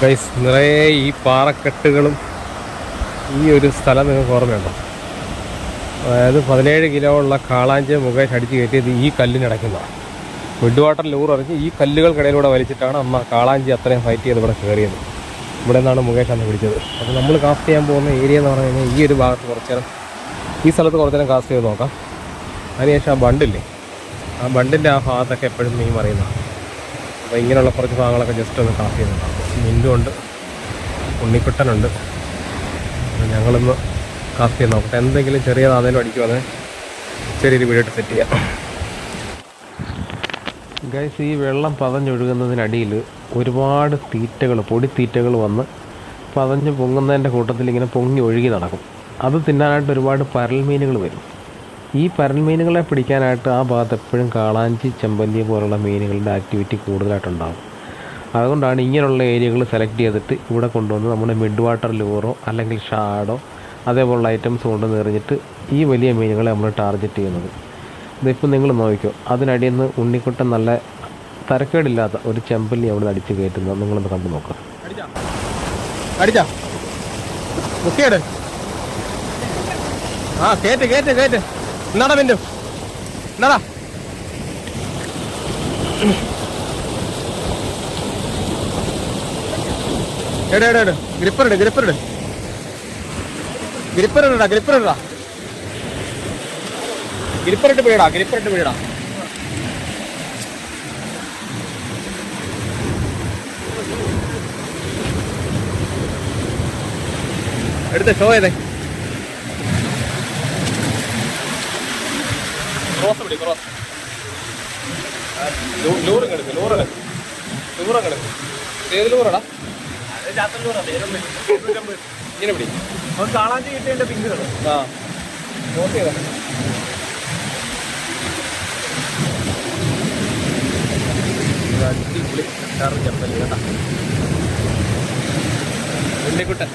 Guys നിറയെ ഈ പാറക്കെട്ടുകളും ഈ ഒരു സ്ഥലം നിങ്ങൾക്ക് ഓർമ്മയുണ്ടോ? അതായത് പതിനേഴ് കിലോ ഉള്ള കാളാഞ്ചി മുകേഷ് അടിച്ച് കയറ്റിയത് ഈ കല്ലിനടയ്ക്കുന്നതാണ് മിഡ് വാട്ടർ ലൂർ ഇറങ്ങി ഈ കല്ലുകൾക്കിടയിലൂടെ വലിച്ചിട്ടാണ് അമ്മ കാളാഞ്ചി അത്രയും ഫൈറ്റ് ചെയ്ത് ഇവിടെ കയറിയത്. ഇവിടെ നിന്നാണ് മുകേഷ് അന്ന് പിടിച്ചത്. അപ്പോൾ നമ്മൾ കാസ്റ്റ് ചെയ്യാൻ പോകുന്ന ഏരിയ എന്ന് പറഞ്ഞു കഴിഞ്ഞാൽ ഈ ഒരു ഭാഗത്ത് കുറച്ച് നേരം ഈ സ്ഥലത്ത് കുറച്ച് നേരം കാസ്റ്റ് ചെയ്ത് നോക്കാം. അതിനുശേഷം ആ ബണ്ടില്ലേ? ആ ബണ്ടിന്റെ ആ ഭാഗത്തൊക്കെ എപ്പോഴും മീൻ മറിയുന്നതാണ് അപ്പോൾ ഇങ്ങനെയുള്ള കുറച്ച് ഭാഗങ്ങളൊക്കെ ജസ്റ്റ് ഒന്ന് കാസ്റ്റ് ചെയ്യുന്നുണ്ടാവും മിന്റുണ്ട് ഉണ്ണിക്കുട്ടനുണ്ട്. ഞങ്ങളിന്ന് ചെയ്ത് നോക്കട്ടെ എന്തെങ്കിലും ചെറിയ നാതേലും അടിക്കുവാണെങ്കിൽ ചെറിയൊരു വീഡിയോ സെറ്റ് ചെയ്യാം. ഗൈസ് ഈ വെള്ളം പതഞ്ഞൊഴുകുന്നതിനടിയിൽ ഒരുപാട് തീറ്റകൾ പൊടിത്തീറ്റകൾ വന്ന് പതഞ്ഞ് പൊങ്ങുന്നതിന്റെ കൂട്ടത്തിൽ ഇങ്ങനെ പൊങ്ങി ഒഴുകി നടക്കും. അത് തിന്നാനായിട്ട് ഒരുപാട് പരൽമീനുകൾ വരും. ഈ പരൽമീനുകളെ പിടിക്കാനായിട്ട് ആ ഭാഗത്ത് എപ്പോഴും കാളാഞ്ചി ചെമ്പല്ലി പോലുള്ള മീനുകളുടെ ആക്ടിവിറ്റി കൂടുതലായിട്ടുണ്ടാകും അതുകൊണ്ടാണ് ഇങ്ങനെയുള്ള ഏരിയകൾ സെലക്ട് ചെയ്തിട്ട് ഇവിടെ കൊണ്ടുവന്ന് നമ്മുടെ മിഡ് വാട്ടർ ലൂറോ അല്ലെങ്കിൽ ഷാഡോ അതേപോലുള്ള ഐറ്റംസ് കൊണ്ട് നിറഞ്ഞിട്ട് ഈ വലിയ മീനുകളെ നമ്മൾ ടാർഗറ്റ് ചെയ്യുന്നത്. ഇതിപ്പോൾ നിങ്ങൾ നോക്കിക്കോ അതിനടിയിൽ നിന്ന് ഉണ്ണിക്കുട്ടൻ നല്ല തരക്കേടില്ലാത്ത ഒരു ചെമ്പല്ലി അവിടെ അടിച്ച് കയറ്റുന്നത്. നിങ്ങളൊന്ന് കണ്ടു മുക്കിയെട്. ആ എട് എടാ ഗ്രിപ്പർ ഇട് ഗ്രിപ്പർ ഇട്. ഗ്രിപ്പർ ഇടടാ ഗ്രിപ്പർ ഇടടാ. ഗ്രിപ്പർ ഇട്ട് പിടിയടാ ഗ്രിപ്പർ ഇട്ട് പിടിയടാ എടുത്ത് ഷോ ചെയ്തേ. ക്രോസ് പിടി ക്രോസ് ലൂറ് കിടക്ക് ലൂറ കിടക്ക്. ഏത് ലൂറടാ ഇങ്ങനെ പിടി. കാണാൻ കിട്ടേണ്ട പിങ്കുകൾ ആ. നോട്ട് ചെയ്താ അടിപൊളി കറി ചെമ്പല്ലി കേട്ടാ. ഉണ്ണിക്കുട്ടൻ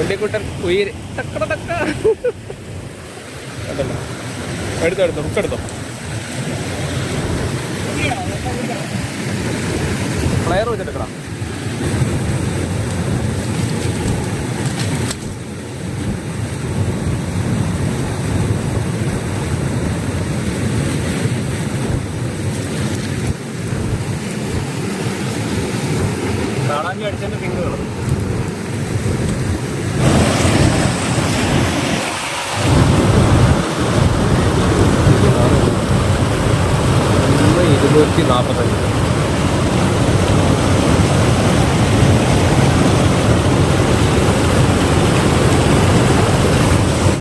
ഉണ്ണിക്കുട്ടൻ ഉയര്. ടക്കട ടക്ക കണ്ടല്ലോ. എടുത്തോ എടുത്തോ ബുക്ക് എടുത്തോ. ഫ്ലയർ വെച്ചെടുക്കടാ അടിച്ചതിന്റെ പിങ്കുകൾ ഇരുന്നൂറ്റി നാൽപ്പത്തഞ്ച്